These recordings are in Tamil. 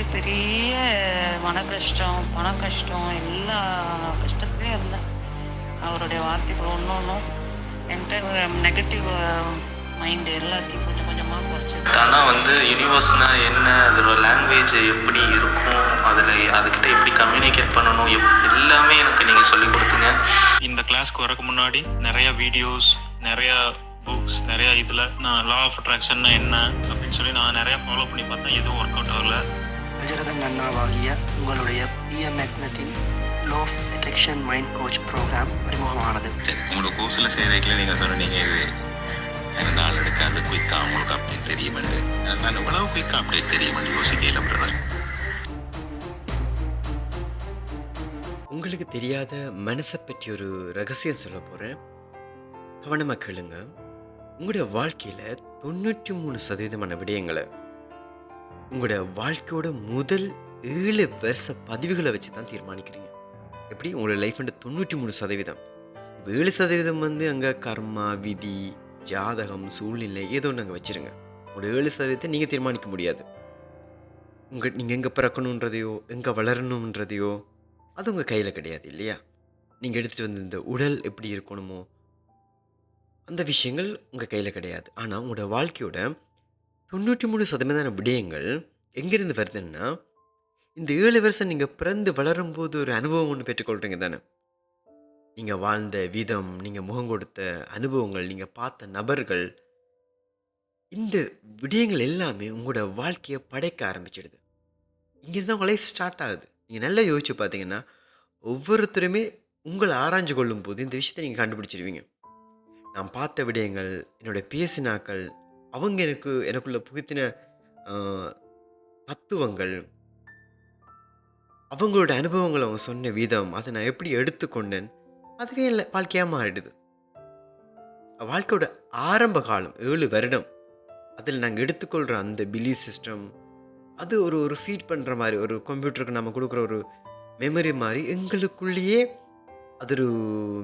வந்து பெரிய மன கஷ்டம் பண கஷ்டம் எல்லா கஷ்டத்துலேயும் இருந்தேன். அவருடைய வார்த்தைகள் ஒன்று ஒன்றும் என்கிட்ட நெகட்டிவ் மைண்டு எல்லாத்தையும் கொஞ்சம் கொஞ்சமாக குறைச்சது ஆனால் வந்து யூனிவர்ஸ்னா என்ன அதோட லாங்குவேஜ் எப்படி இருக்கும் அதில் அதுக்கிட்ட எப்படி கம்யூனிகேட் பண்ணணும் எப் எல்லாமே எனக்கு நீங்கள் சொல்லி கொடுத்தீங்க. இந்த கிளாஸ்க்கு வரக்கு முன்னாடி நிறைய வீடியோஸ் நிறைய புக்ஸ் நிறைய இதில் நான் லா ஆஃப் அட்ராக்ஷன் என்ன அப்படின்னு சொல்லி நான் நிறைய ஃபாலோ பண்ணி பார்த்தேன். எதுவும் ஒர்க் அவுட் ஆகல. விஜயரதன் அண்ணாவாகிய உங்களுடைய PM மேக்னட்டின் law of detection mind coach program அறிமுகமானது. உங்களோட கோர்ஸில் செய்கிறதுக்குள்ள நீங்கள் சொன்னீங்க இது எனக்கு நாள் எடுக்காது குயிக்காக உங்களுக்கு அப்டேட் தெரியுமெண்டு நான் இவ்வளவு குயிக்காக அப்டேட் தெரியுமெண்டு யோசிக்கல பிரதர். உங்களுக்கு தெரியாத மனசை பற்றி ஒரு ரகசியம் சொல்ல போகிறேன் கவனமாக கேளுங்க. உங்களுடைய வாழ்க்கையில் தொண்ணூற்றி மூணு சதவீதமான விடயங்களை உங்களோட வாழ்க்கையோட முதல் ஏழு வருஷ பதிவுகளை வச்சு தான் தீர்மானிக்கிறீங்க. எப்படி? உங்களோட லைஃப்ன்ற தொண்ணூற்றி மூணு சதவீதம். இப்போ ஏழு சதவீதம் வந்து அங்கே கர்மா விதி ஜாதகம் சூழ்நிலை ஏதோ ஒன்று அங்கே வச்சுருங்க. உங்களோட ஏழு சதவீதத்தை நீங்கள் தீர்மானிக்க முடியாது. உங்கள் நீங்கள் எங்கே பிறக்கணுன்றதையோ எங்கே வளரணுன்றதையோ அது உங்கள் கையில் கிடையாது இல்லையா? நீங்கள் எடுத்துகிட்டு வந்து இந்த உடல் எப்படி இருக்கணுமோ அந்த விஷயங்கள் உங்கள் கையில் கிடையாது. ஆனால் உங்களோட வாழ்க்கையோட தொண்ணூற்றி மூணு சதவீதமான விடயங்கள் எங்கேருந்து வருதுன்னா இந்த ஏழு வருஷம் நீங்கள் பிறந்து வளரும்போது ஒரு அனுபவம் ஒன்று பெற்றுக்கொள்கிறீங்க தானே? நீங்கள் வாழ்ந்த விதம் நீங்கள் முகம் கொடுத்த அனுபவங்கள் நீங்கள் பார்த்த நபர்கள் இந்த விடயங்கள் எல்லாமே உங்களோட வாழ்க்கையை படைக்க ஆரம்பிச்சிடுது. இங்கேருந்து உங்கள் லைஃப் ஸ்டார்ட் ஆகுது. நீங்கள் நல்லா யோசிச்சு பார்த்தீங்கன்னா ஒவ்வொருத்தருமே உங்களை ஆராய்ஞ்சு கொள்ளும் போது இந்த விஷயத்தை நீங்கள் கண்டுபிடிச்சிருவீங்க. நான் பார்த்த விடயங்கள் என்னோட பேசினாக்கள் அவங்க எனக்கு எனக்குள்ள புகுத்தின தத்துவங்கள் அவங்களோட அனுபவங்கள் அவங்க சொன்ன விதம் அதை நான் எப்படி எடுத்துக்கொண்டேன் அதுவே இல்லை வாழ்க்கையாக மாறிடுது. வாழ்க்கையோட ஆரம்ப காலம் ஏழு வருடம் அதில் நாங்கள் எடுத்துக்கொள்கிற அந்த பிலீஃப் சிஸ்டம் அது ஒரு ஒரு ஃபீட் பண்ணுற மாதிரி ஒரு கம்ப்யூட்டருக்கு நம்ம கொடுக்குற ஒரு மெமரி மாதிரி எங்களுக்குள்ளேயே அது ஒரு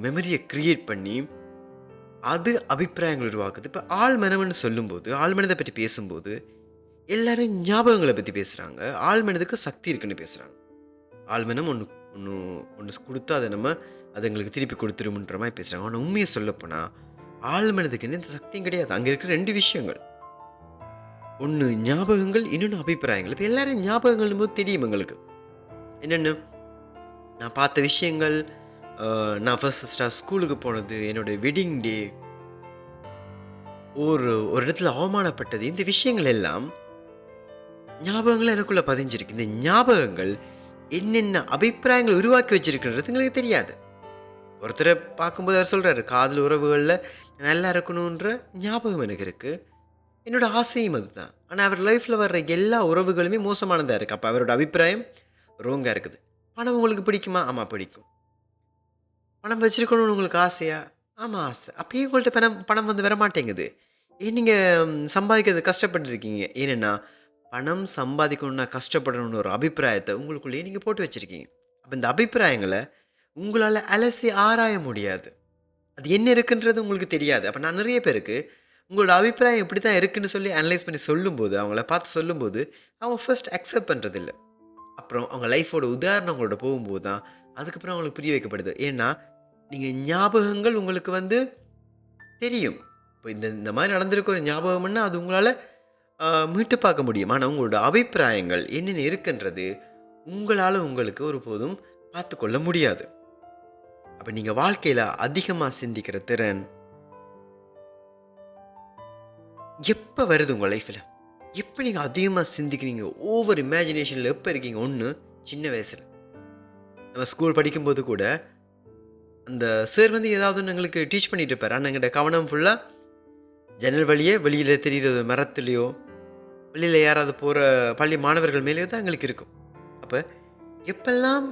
மெமரியை க்ரியேட் பண்ணி அது அபிப்பிராயங்கள் உருவாக்குது. இப்போ ஆள் மனம்னு சொல்லும்போது ஆள் மனதை பற்றி பேசும்போது எல்லாரும் ஞாபகங்களை பற்றி பேசுகிறாங்க ஆள் மனதுக்கு சக்தி இருக்குன்னு பேசுகிறாங்க ஆள் மனம் ஒன்று ஒன்று ஒன்று கொடுத்தா அதை நம்ம அது எங்களுக்கு திருப்பி கொடுத்துருமுன்ற மாதிரி பேசுகிறாங்க ஆனால் உண்மையை சொல்லப்போனால் ஆள் மனதுக்கு இந்த சக்தியும் கிடையாது. அங்கே இருக்கிற ரெண்டு விஷயங்கள். ஒன்று ஞாபகங்கள் இன்னொன்று அபிப்பிராயங்கள். இப்போ எல்லாரும் ஞாபகங்கள் போது தெரியும் எங்களுக்கு. என்னென்னு? நான் பார்த்த விஷயங்கள் நான் ஃபர்ஸ்ட் ஃபஸ்ட்டாக ஸ்கூலுக்கு போனது என்னோட வெட்டிங் டே ஒரு ஒரு இடத்துல அவமானப்பட்டது. இந்த விஷயங்கள் எல்லாம் ஞாபகங்கள் எனக்குள்ளே பதிஞ்சிருக்கு. இந்த ஞாபகங்கள் என்னென்ன அபிப்பிராயங்கள் உருவாக்கி வச்சிருக்குன்றது எங்களுக்கு தெரியாது. ஒருத்தரை பார்க்கும்போது அவர் சொல்கிறாரு காதல் உறவுகளில் நல்லா இருக்கணுன்ற ஞாபகம் எனக்கு இருக்குது என்னோட ஆசையும் அதுதான். ஆனால் அவர் லைஃப்பில் வர்ற எல்லா உறவுகளுமே மோசமானதாக இருக்குது அப்போ அவரோட அபிப்பிராயம் ரோங்காக இருக்குது. பணம் உங்களுக்கு பிடிக்குமா? ஆமாம் பிடிக்கும். பணம் வச்சுருக்கணும்னு உங்களுக்கு ஆசையா? ஆமாம் ஆசை. அப்பயே உங்கள்கிட்ட பணம் பணம் வந்து வர மாட்டேங்குது ஏன் நீங்கள் சம்பாதிக்கிறது கஷ்டப்பட்டுருக்கீங்க? ஏன்னா பணம் சம்பாதிக்கணும்னா கஷ்டப்படணும்னு ஒரு அபிப்பிராயத்தை உங்களுக்குள்ளேயே நீங்கள் போட்டு வச்சுருக்கீங்க. அப்போ இந்த அபிப்பிராயங்களை உங்களால் அலசி ஆராய முடியாது. அது என்ன இருக்குன்றது உங்களுக்கு தெரியாது. அப்போ நான் நிறைய பேருக்கு உங்களோட அபிப்பிராயம் இப்படி தான் இருக்குன்னு சொல்லி அனலைஸ் பண்ணி சொல்லும்போது அவங்கள பார்த்து சொல்லும்போது அவங்க ஃபர்ஸ்ட் அக்செப்ட் பண்ணுறதில்ல அப்புறம் அவங்க லைஃபோட உதாரணங்களோட போகும்போது தான் அதுக்கப்புறம் அவங்களுக்கு புரிய வைக்கப்படுது. ஏன்னா நீங்கள் ஞாபகங்கள் உங்களுக்கு வந்து தெரியும். இப்போ இந்த இந்த மாதிரி நடந்திருக்க ஒரு ஞாபகம்னா அது உங்களால் மீட்டு பார்க்க முடியும். ஆனால் உங்களோட அபிப்பிராயங்கள் என்னென்ன இருக்குன்றது உங்களால் உங்களுக்கு ஒருபோதும் பார்த்து கொள்ள முடியாது. அப்போ நீங்கள் வாழ்க்கையில் அதிகமாக சிந்திக்கிற திறன் எப்போ வருது உங்கள் லைஃப்பில் எப்போ நீங்கள் அதிகமாக சிந்திக்கிறீங்க? ஓவர் இமேஜினேஷனில் எப்போ இருக்கீங்க? ஒன்று சின்ன வயசில். நம்ம ஸ்கூல் படிக்கும்போது கூட அந்த சார் வந்து ஏதாவது எங்களுக்கு டீச் பண்ணிட்டு இருப்பார். ஆனால் எங்கள்கிட்ட கவனம் ஃபுல்லாக ஜன்னல் வழியே வெளியில் தெரிகிறது மரத்துலேயோ வெளியில் யாராவது போகிற பள்ளி மாணவர்கள் மேலேயோ தான் எங்களுக்கு இருக்கும். அப்போ எப்பெல்லாம்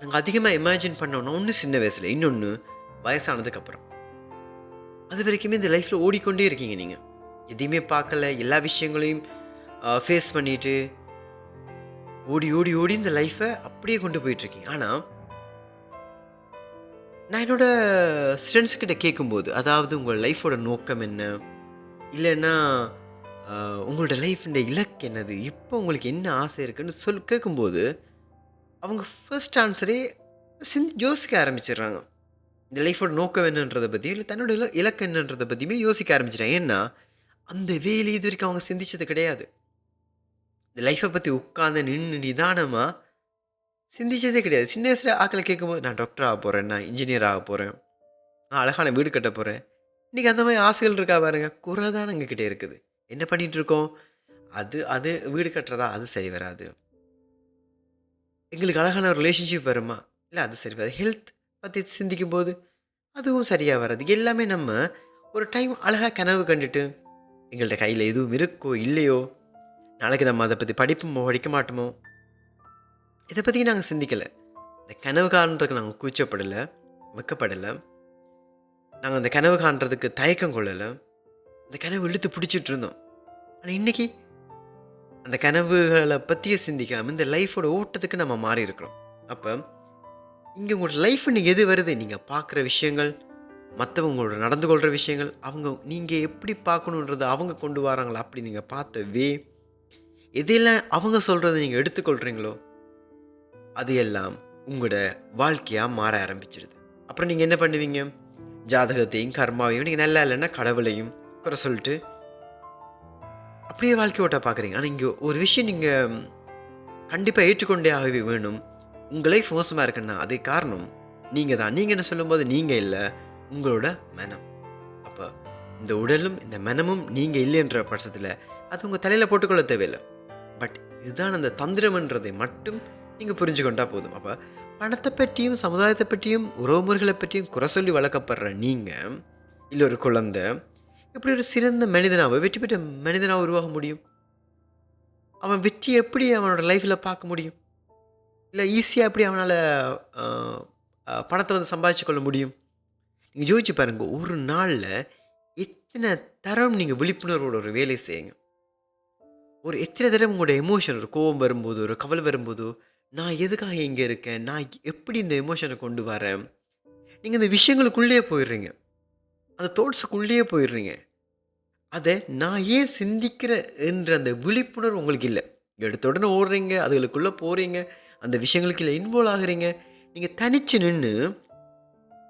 நாங்கள் அதிகமாக இமேஜின் பண்ணோன்னா ஒன்று சின்ன வயசில் இன்னொன்று வயசானதுக்கப்புறம் அது வரைக்குமே இந்த லைஃப்பில் ஓடிக்கொண்டே இருக்கீங்க நீங்கள் எதையுமே பார்க்கல எல்லா விஷயங்களையும் ஃபேஸ் பண்ணிவிட்டு ஓடி ஓடி ஓடி இந்த லைஃப்பை அப்படியே கொண்டு போயிட்டுருக்கீங்க. ஆனால் நான் என்னோடய ஸ்டூடெண்ட்ஸ்கிட்ட கேட்கும்போது அதாவது உங்கள் லைஃபோட நோக்கம் என்ன? இல்லைன்னா உங்களோட லைஃப்ன்ற இலக்கு என்னது? இப்போ உங்களுக்கு என்ன ஆசை இருக்குன்னு சொல் கேட்கும்போது அவங்க ஃபர்ஸ்ட் ஆன்சரே சிந்தி யோசிக்க ஆரம்பிச்சிடுறாங்க. இந்த லைஃபோட நோக்கம் என்னன்றதை பற்றியும் இல்லை தன்னோட இல இலக்கு என்னன்றதை பற்றியுமே யோசிக்க ஆரம்பிச்சிட்டாங்க ஏன்னா அந்த வேலை இது வரைக்கும் அவங்க சிந்திச்சது கிடையாது. இந்த லைஃப்பை பற்றி உட்காந்து நின்று நிதானமாக சிந்திச்சதே கிடையாது. சின்ன வயசில் ஆக்களை கேட்கும்போது நான் டாக்டர் ஆக போகிறேன் நான் இன்ஜினியர் ஆக போகிறேன் நான் அழகான வீடு கட்ட போகிறேன் இன்றைக்கி அந்த மாதிரி ஆசைகள் இருக்கா பாருங்க. குறை தான் எங்ககிட்ட இருக்குது. என்ன பண்ணிகிட்டு இருக்கோம்? அது அது வீடு கட்டுறதா அது சரி வராது. எங்களுக்கு அழகான ஒரு ரிலேஷன்ஷிப் வருமா? இல்லை அது சரி வராது. ஹெல்த் பற்றி சிந்திக்கும் போது அதுவும் சரியாக வராது. எல்லாமே நம்ம ஒரு டைம் அழகாக கனவு கண்டுட்டு எங்கள்கிட்ட கையில் எதுவும் இருக்கோ இல்லையோ நாளைக்கு நம்ம அதை பற்றி படிப்போமோ படிக்க மாட்டோமோ? இதை பற்றி நாங்கள் சிந்திக்கலை. இந்த கனவு காண்றதுக்கு நாங்கள் கூச்சப்படலை வெக்கப்படலை. நாங்கள் அந்த கனவு காண்றதுக்கு தயக்கம் கொள்ளலை. அந்த கனவு இழுத்து பிடிச்சிட்டு இருந்தோம். ஆனால் இன்றைக்கி அந்த கனவுகளை பற்றியே சிந்திக்காமல் இந்த லைஃபோட ஓட்டத்துக்கு நம்ம மாறி இருக்கிறோம். அப்போ இங்கே உங்களோட லைஃப் நீங்கள் எது வருது? நீங்கள் பார்க்குற விஷயங்கள் மற்றவங்களோட நடந்து கொள்கிற விஷயங்கள் அவங்க நீங்கள் எப்படி பார்க்கணுன்றதை அவங்க கொண்டு வராங்களா? அப்படி நீங்கள் பார்த்த வே எதெல்லாம் அவங்க சொல்கிறத நீங்கள் எடுத்துக்கொள்கிறீங்களோ அது எல்லாம் உங்களோட வாழ்க்கையாக மாற ஆரம்பிச்சிடுது அப்புறம் நீங்கள் என்ன பண்ணுவீங்க? ஜாதகத்தையும் கர்மாவையும் நீங்கள் நல்லா இல்லைன்னா கடவுளையும் குறை சொல்லிட்டு அப்படியே வாழ்க்கை ஓட்ட பார்க்குறீங்க. ஆனால் இங்கே ஒரு விஷயம் நீங்கள் கண்டிப்பாக ஏற்றுக்கொண்டே ஆகவே வேணும். உங்கள் லைஃப் மோசமாக இருக்குன்னா அதே காரணம் நீங்கள் தான். நீங்கள் என்ன சொல்லும்போது நீங்கள் இல்லை உங்களோட மனம். அப்போ இந்த உடலும் இந்த மனமும் நீங்கள் இல்லைன்ற பட்சத்தில் அது உங்கள் தலையில் போட்டுக்கொள்ள தேவையில்லை. பட் இதுதான் அந்த தந்திரம்ன்றதை மட்டும் நீங்கள் புரிஞ்சுக்கொண்டா போதும். அப்போ பணத்தை பற்றியும் சமுதாயத்தை பற்றியும் உறவுமுறைகளை பற்றியும் குறை சொல்லி வளர்க்கப்படுற நீங்கள் இல்லை ஒரு குழந்தை எப்படி ஒரு சிறந்த மனிதனாக வெற்றி பெற்ற மனிதனாக உருவாக முடியும்? அவன் வெற்றி எப்படி அவனோட லைஃப்பில் பார்க்க முடியும்? இல்லை ஈஸியாக எப்படி அவனால் பணத்தை வந்து சம்பாதிச்சு கொள்ள முடியும்? நீங்கள் யோசிச்சு பாருங்கள் ஒரு நாளில் எத்தனை தரம் நீங்கள் விழிப்புணர்வோட ஒரு வேலை செய்யுங்க. ஒரு எத்தனை தடவை உங்களோட எமோஷன் ஒரு கோவம் வரும்போது ஒரு கவலை வரும்போதோ நான் எதுக்காக இங்கே இருக்கேன்? நான் எப்படி இந்த எமோஷனை கொண்டு வரேன்? நீங்கள் இந்த விஷயங்களுக்குள்ளேயே போயிடுறீங்க. அந்த தோட்ஸுக்குள்ளேயே போயிடுறீங்க. அதை நான் ஏன் சிந்திக்கிற என்ற அந்த விழிப்புணர்வு உங்களுக்கு இல்லை. எடுத்த உடனே ஓடுறீங்க அதுகளுக்குள்ளே போகிறீங்க அந்த விஷயங்களுக்கு இல்லை இன்வால்வ் ஆகுறீங்க. நீங்கள் தனித்து நின்று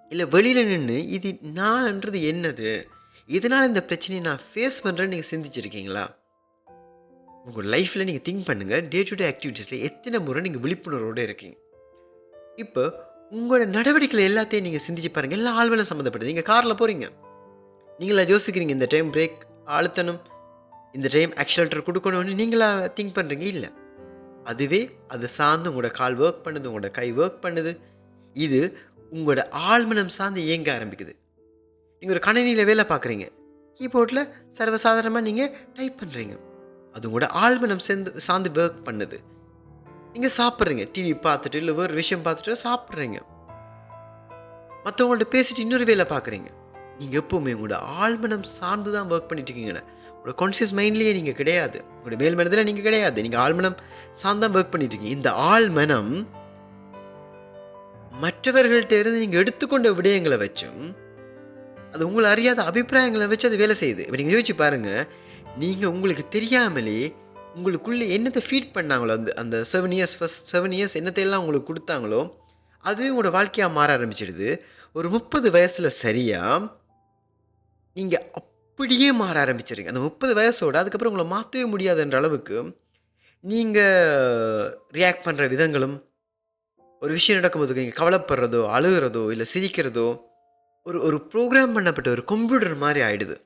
இல்லை வெளியில் நின்று இது நான்ன்றது என்னது? இதனால் இந்த பிரச்சனையை நான் ஃபேஸ் பண்ணுறேன்னு நீங்கள் சிந்திச்சிருக்கீங்களா? உங்கள் லைஃப்பில் நீங்கள் திங்க் பண்ணுங்கள் டே டு டே ஆக்டிவிட்டீஸில் எத்தனை முறை நீங்கள் விழிப்புணர்வோடு இருக்கீங்க? இப்போ உங்களோட நடவடிக்கைகள் எல்லாத்தையும் நீங்கள் சிந்திச்சு பாருங்கள் எல்லா ஆழ்வலும் சம்மந்தப்பட்டது நீங்கள் காரில் போகிறீங்க நீங்களா யோசிக்கிறீங்க இந்த டைம் பிரேக் அழுத்தணும் இந்த டைம் ஆக்சுவல்டர் கொடுக்கணும்னு நீங்களா திங்க் பண்ணுறீங்க இல்லை. அதுவே அது சார்ந்து உங்களோட கால் ஒர்க் பண்ணுது உங்களோட கை ஒர்க் பண்ணுது. இது உங்களோட ஆழ்மனம் சார்ந்து இயங்க ஆரம்பிக்குது. நீங்கள் ஒரு கணினியில் வேலை பார்க்குறீங்க. கீபோர்டில் சர்வசாதாரணமாக நீங்கள் டைப் பண்ணுறீங்க அது உங்களோட ஆழ்மனம் சேர்ந்து சார்ந்து ஒர்க் பண்ணுது. நீங்கள் சாப்பிட்றீங்க டிவி பார்த்துட்டு இல்லை வேறு விஷயம் பார்த்துட்டு சாப்பிட்றீங்க. மற்றவங்கள்ட்ட பேசிட்டு இன்னொரு வேலை பார்க்குறீங்க. நீங்கள் எப்போவுமே உங்களோட ஆழ்மனம் சார்ந்து தான் ஒர்க் பண்ணிட்டு இருக்கீங்க உங்களோட கான்சியஸ் மைண்ட்லேயே நீங்கள் கிடையாது. உங்களோட மேல் மனதில் நீங்கள் கிடையாது. நீங்கள் ஆழ்மனம் சார்ந்து தான் ஒர்க் பண்ணிட்டு இருக்கீங்க. இந்த ஆழ்மனம் மற்றவர்கள்ட்ட இருந்து நீங்கள் எடுத்துக்கொண்ட விடயங்களை வச்சும் அது உங்களை அறியாத அபிப்பிராயங்களை வச்சு அது வேலை செய்யுது. இப்போ நீங்கள் யோசிச்சு பாருங்கள் நீங்கள் உங்களுக்கு தெரியாமலே உங்களுக்குள்ளே என்னத்தை ஃபீட் பண்ணாங்களோ அந்த அந்த seven years first seven years என்னத்தையெல்லாம் உங்களுக்கு கொடுத்தாங்களோ அது உங்களோட வாழ்க்கையாக மாற ஆரம்பிச்சிடுது. ஒரு முப்பது வயசில் சரியாக நீங்கள் அப்படியே மாற ஆரம்பிச்சிடுங்க அந்த முப்பது வயசோட அதுக்கப்புறம் உங்களை மாற்றவே முடியாதுன்ற அளவுக்கு நீங்கள் ரியாக்ட் பண்ணுற விதங்களும் ஒரு விஷயம் நடக்கும்போது நீங்கள் கவலைப்படுறதோ அழுகிறதோ இல்லை சிரிக்கிறதோ ஒரு ஒரு ப்ரோக்ராம் பண்ணப்பட்ட ஒரு கம்ப்யூட்டர் மாதிரி ஆகிடுது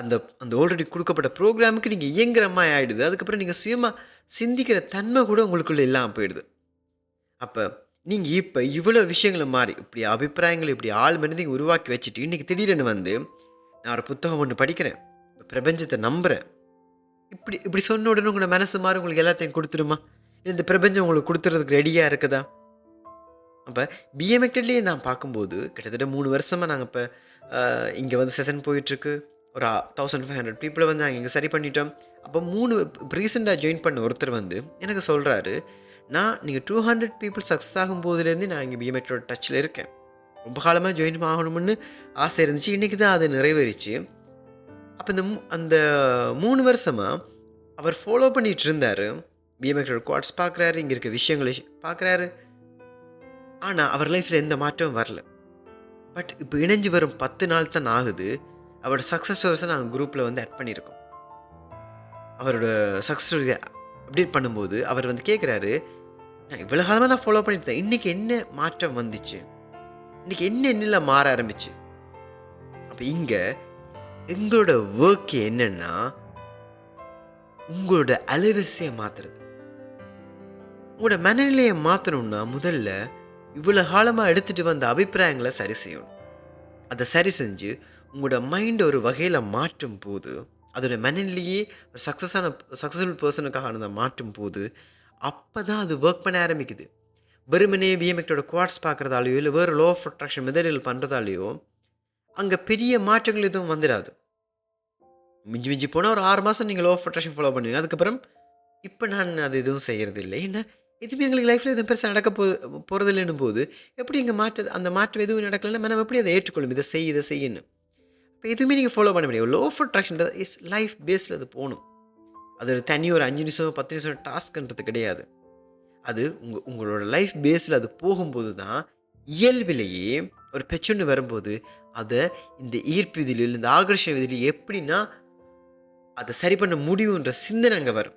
அந்த அந்த ஆல்ரெடி கொடுக்கப்பட்ட ப்ரோக்ராமுக்கு நீங்கள் இயங்குற மாதிரி ஆகிடுது அதுக்கப்புறம் நீங்கள் சுயமாக சிந்திக்கிற தன்மை கூட உங்களுக்குள்ளே இல்லாமல் போயிடுது. அப்போ நீங்கள் இப்போ இவ்வளோ விஷயங்களை மாறி இப்படி அபிப்பிராயங்களை இப்படி ஆள் மனிதங்க உருவாக்கி வச்சுட்டு இன்றைக்கி திடீர்னு வந்து நான் ஒரு புத்தகம் ஒன்று படிக்கிறேன். பிரபஞ்சத்தை நம்புகிறேன் இப்படி இப்படி சொன்ன உடனே உங்களோட மனசு மாதிரி உங்களுக்கு எல்லாத்தையும் கொடுத்துருமா? இல்லை இந்த பிரபஞ்சம் உங்களுக்கு கொடுத்துறதுக்கு ரெடியாக இருக்குதா? அப்போ பிஎம்எக்டட்லேயே நான் பார்க்கும்போது கிட்டத்தட்ட மூணு வருஷமாக நாங்கள் இப்போ இங்கே வந்து செஷன் போயிட்டுருக்கு. ஒரு தௌசண்ட் ஃபைவ் ஹண்ட்ரட் பீப்புளை வந்து நாங்கள் இங்கே சரி பண்ணிட்டோம். அப்போ மூணு ரீசெண்டாக ஜாயின் பண்ண ஒருத்தர் வந்து எனக்கு சொல்கிறாரு நான் நீங்கள் டூ ஹண்ட்ரட் பீப்புள் சக்ஸஸ் ஆகும் போதுலேருந்து நான் இங்கே பிஎம்எக்டோட டச்சில் இருக்கேன். ரொம்ப காலமாக ஜாயின் ஆகணும்னு ஆசை இருந்துச்சு. இன்றைக்கி தான் அது நிறைவேறிச்சு. அப்போ இந்த அந்த மூணு வருஷமாக அவர் ஃபாலோ பண்ணிட்டு இருந்தார். பிஎம்எக்ஸோட குவாட்ஸ் பார்க்குறாரு இங்கே இருக்க விஷயங்களை பார்க்குறாரு ஆனால் அவர் லைஃப்பில் எந்த மாற்றமும் வரல. பட் இப்போ இணைஞ்சு வரும் பத்து நாள் தான் ஆகுது. அவரோட சக்ஸஸ் ஸ்டோரிஸை நாங்கள் குரூப்பில் வந்து ஆட் பண்ணியிருக்கோம். அவரோட சக்ஸஸ் ஸ்டோரி அப்டேட் பண்ணும்போது அவர் வந்து கேட்குறாரு நான் இவ்வளோ காலமாக நான் ஃபாலோ பண்ணிட்டு இருந்தேன் இன்றைக்கி என்ன மாற்றம் வந்துச்சு? இன்றைக்கி என்ன என்னெல்லாம் மாற ஆரம்பிச்சு? அப்போ இங்கே எங்களோட ஒர்க் என்னென்னா உங்களோட அலைவரிசையை மாற்றுறது உங்களோட மனநிலையை மாற்றணும்னா முதல்ல இவ்வளோ காலமாக எடுத்துகிட்டு வந்த அபிப்பிராயங்களை சரி செய்யணும். அதை சரி செஞ்சு உங்களோட மைண்ட் ஒரு வகையில் மாற்றும் போது அதோட மனநிலையே ஒரு சக்ஸஸான சக்ஸஸ்ஃபுல் பர்சனுக்காக அதை மாற்றும் போது அப்போ தான் அது ஒர்க் பண்ண ஆரம்பிக்குது. வெறுமனே விஎம்எக்டோட குவாட்ஸ் பார்க்குறதாலேயோ இல்லை வேறு லோ ஆஃப் அட்ராக்ஷன் மெதடியல் பண்ணுறதாலையோ அங்கே பெரிய மாற்றங்கள் எதுவும் வந்துடாது மிஞ்சி மிஞ்சி போனால் ஒரு ஆறு மாதம் நீங்கள் லோ ஆஃப் அட்ராக்ஷன் ஃபாலோ பண்ணுவீங்க. அதுக்கப்புறம் இப்போ நான் அது எதுவும் செய்கிறது இல்லை ஏன்னா எதுவுமே எங்களுக்கு லைஃப்பில் எதுவும் பெருசாக நடக்க போ போகிறதில்லைன்னு போது எப்படி இங்கே மாற்ற அந்த மாற்றம் எதுவும் நடக்கலைன்னா நம்ம எப்படி அதை ஏற்றுக்கொள்ளும்? இதை செய் இதை செய்யணும் இப்போ எதுவுமே நீங்கள் ஃபாலோ பண்ண முடியாது. Law foot attraction is life பேஸில் அது போகணும். அது ஒரு தனி ஒரு அஞ்சு நிமிஷம் பத்து நிமிஷம் டாஸ்க்குன்றது கிடையாது. அது உங்கள் உங்களோட லைஃப் பேஸில் அது போகும்போது தான் இயல்பிலேயே ஒரு பிரச்சனை வரும்போது அதை இந்த ஈர்ப்பு விதியில் இந்த ஆகர்ஷ விதியில் எப்படின்னா அதை சரி பண்ண முடியுன்ற சிந்தனை அங்கே வரும்.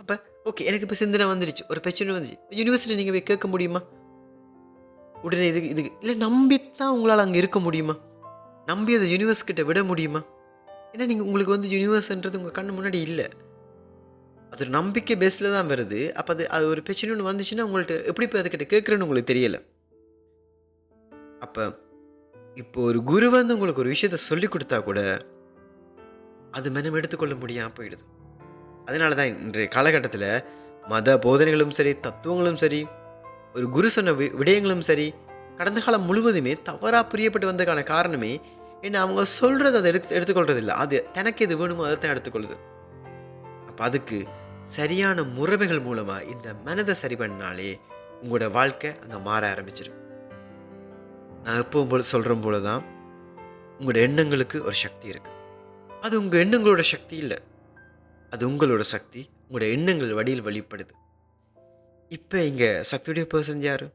அப்போ ஓகே எனக்கு இப்போ சிந்தனை வந்துடுச்சு ஒரு பிரச்சனை வந்துச்சு. யூனிவர்சிட்டி நீங்கள் போய் கேட்க முடியுமா? உடனே இதுக்கு இதுக்கு இல்லை நம்பித்தான் உங்களால் அங்கே இருக்க முடியுமா? நம்பி அதை யூனிவர்ஸ் கிட்ட விட முடியுமா? ஏன்னா நீங்கள் உங்களுக்கு வந்து யூனிவர்ஸ்ன்றது உங்கள் கண்ணு முன்னாடி இல்லை. அது ஒரு நம்பிக்கை பேஸில் தான் வருது. அப்போ அது அது ஒரு பிரச்சனை ஒன்று வந்துச்சுன்னா உங்கள்கிட்ட எப்படி போய் அதுக்கிட்ட கேட்குறேன்னு உங்களுக்கு தெரியலை. அப்போ இப்போ ஒரு குரு வந்து உங்களுக்கு ஒரு விஷயத்த சொல்லி கொடுத்தா கூட அது மனம் எடுத்துக்கொள்ள முடியாமல் போயிடுது. அதனால தான் இன்றைய காலகட்டத்தில் மத போதனைகளும் சரி தத்துவங்களும் சரி ஒரு குரு சொன்ன வி விடயங்களும் சரி கடந்த காலம் முழுவதுமே தவறாக புரியப்பட்டு வந்ததுக்கான காரணமே ஏன்னா அவங்க சொல்கிறது அதை எடுத்து எடுத்துக்கொள்றது இல்லை அது தனக்கு எது வேணுமோ அதை தான் எடுத்துக்கொள்ளுது. அப்போ அதுக்கு சரியான முறைமைகள் மூலமாக இந்த மனதை சரி பண்ணாலே உங்களோட வாழ்க்கை அங்கே மாற ஆரம்பிச்சிடும் நான் எப்பவும் போல் சொல்கிற போல தான் உங்களோட எண்ணங்களுக்கு ஒரு சக்தி இருக்குது அது உங்கள் எண்ணங்களோட சக்தி இல்லை. அது உங்களோட சக்தி உங்களோட எண்ணங்கள் வழியில் வெளிப்படுது. இப்போ இங்கே சக்தியுடைய பர்சன் யார்?